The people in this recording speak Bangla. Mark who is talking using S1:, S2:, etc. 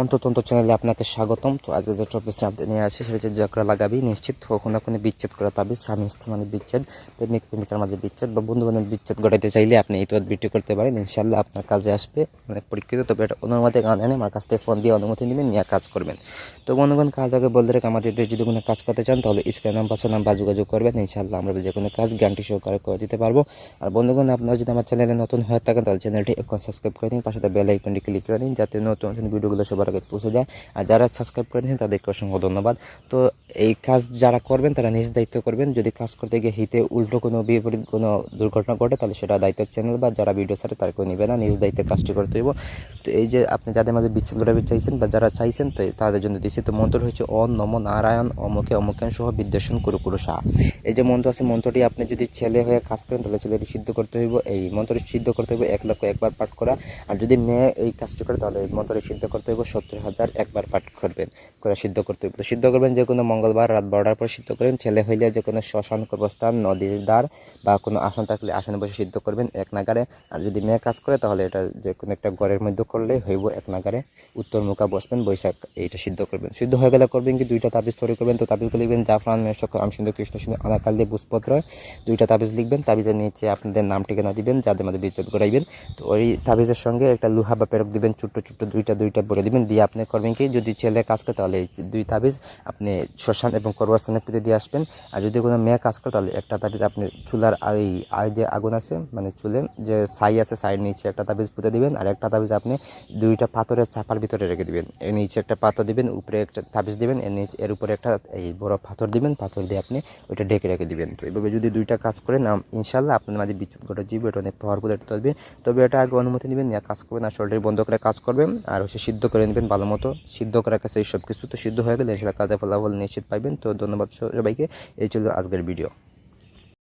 S1: অন্ততন্ত চ্যানেলে আপনাকে স্বাগতম। তো আজকে যে টপিক আপডেট নিয়ে আসে, সেটা হচ্ছে জকরা লাগাবি, নিশ্চিত কখনো কোনো বিচ্ছেদ করা তাবিজ, স্বামী স্ত্রী মানে বিচ্ছেদ, প্রেমিক প্রেমিকার মাঝে বিচ্ছেদ বা বন্ধু বান্ধব বিচ্ছেদ ঘটাইতে চাইলে আপনি এই তো বিক্রি করতে পারেন ইনশাল্লাহ আপনার কাজে আসবে। মানে পরীক্ষিত, তবে এটা অনুমতি গান এনে আমার কাছ থেকে ফোন দিয়ে অনুমতি নেবেন, নিয়ে কাজ করবেন। তো বন্ধুগণ, কাজ আগে বলতে রেখে, আমাদের যদি কোনো কাজ করতে চান, তাহলে স্ক্রিন নাম্বার নাম্বার যোগাযোগ করবেন ইনশাল্লাহ আমরা যে কোনো কাজ গ্যারান্টি সহকারে করে দিতে পারব। আর বন্ধুগণ, আপনারা যদি আমার চ্যানেলে নতুন হয়ে থাকেন, তাহলে চ্যানেলটি এখন সাবস্ক্রাইব করে দিন পাশে বেল আইকনটি ক্লিক করে দিন যাতে নতুন নতুন ভিডিওগুলো সবার আগে পৌঁছে যায় আর যারা সাবস্ক্রাইব করে দিন তাদেরকে অসংখ্য ধন্যবাদ। তো এই কাজ যারা করবেন, তারা নিজ দায়িত্ব করবেন। যদি কাজ করতে গিয়ে হিতে উল্টো কোনো বিপরীত কোনো দুর্ঘটনা ঘটে, তাহলে সেটা দায়িত্ব চ্যানেল বা যারা ভিডিও ছাড়ে, তারা কেউ নেবে না। নিজ দায়িত্বে কাজটি করতে হইব। তো এই যে আপনি যাদের মাঝে বিচ্ছিন্ন ঘটাবে চাইছেন বা যারা চাইছেন, তো তাদের জন্য দিচ্ছি তো মন্ত্র হচ্ছে অ নম নারায়ণ, অমুকে অমুকেন সহ বিদ্বেষণ কুরু কুরু শাহ এই যে মন্ত্র আছে, মন্ত্রটি আপনি যদি ছেলে হয়ে কাজ করেন, তাহলে ছেলেটি সিদ্ধ করতে হইব। এই মন্ত্রটি সিদ্ধ করতে হইব, এক লক্ষ একবার পাঠ করা। আর যদি মেয়ে এই কাজটি করে, তাহলে মন্ত্রটি সিদ্ধ করতে হইব। সত্তর হাজার একবার পাঠ করবেন, করে সিদ্ধ করতে হইব তো সিদ্ধ করবেন যে কোনো মঙ্গলবার রাত বারোটার পর সিদ্ধ করবেন ছেলে হইলে যে কোনো শ্মশান কর্মস্থান নদীর দ্বার বা কোনো আসন থাকলে আসনে বসে সিদ্ধ করবেন এক নাগারে। আর যদি মেয়ে কাজ করে, তাহলে এটা যে কোনো একটা ঘরের মধ্যে করলে হইব এক নাগারে। উত্তর মুখা বসবেন, বৈশাখ এইটা সিদ্ধ করবেন। সিদ্ধ হয়ে গেলে করবেন কি, দুইটা তাবিজ তৈরি করবেন। তো তাবিজগুলো লিখবেন, জাফরান মেশক আমসিন্ধু কৃষ্ণ সিন্ধু আনাকাল দিয়ে বুঝপত্র। দুইটা তাবিজ লিখবেন, তাবিজের নিচে আপনাদের নাম ঠিকানা দিবেন, যাদের মধ্যে বিচ্ছেদ করাইবেন তো ওই তাবিজের সঙ্গে একটা লুহা বা পেরক দিবেন, ছোট্ট ছোট্ট দুইটা দুইটা বলে দিবেন। দিয়ে আপনি করবেন কি? যদি ছেলে কাজ করে, তাহলে দুই তাবিজ আপনি শ্মশান এবং কর্মস্থানে পুঁতে দিয়ে আসবেন। আর যদি কোনো মেয়ে কাজ করে, তাহলে একটা তাবিজ আপনি চুলার এই আর যে আগুন আছে মানে চুলে যে ছাই আছে, ছাইয়ের নিচে একটা তাবিজ পুঁতে দিবেন। আর একটা তাবিজ আপনি দুইটা পাথরের চাপার ভিতরে রেখে দিবেন। এর নিচে একটা পাথর দিবেন, উপরে একটা তাবিজ দিবেন, এর নিচে, এর উপরে একটা এই বড় পাথর দিবেন, পাথর দিয়ে আপনি ওইটা ঢেকে রেখে দিবেন। তো এইভাবে যদি দুইটা কাজ করেন ইনশাল্লাহ আপনার মাঝে বিদ্যুৎ ঘটে জীব, এটা অনেক পাওয়ারফুল একটা তবে এটা আগে অনুমতি নেবেন কাজ করবেন, আর শরীর বন্ধ করে কাজ করবেন, আর হচ্ছে সিদ্ধ করে নেবেন ভালো মতো। সিদ্ধ করার কাছে এই সব কিছু তো সিদ্ধ হয়ে গেলে। সেটা কাজে ফলাফল নিশ্চিত পাবেন তো ধন্যবাদ সবাইকে। এই ছিল আজকের ভিডিও।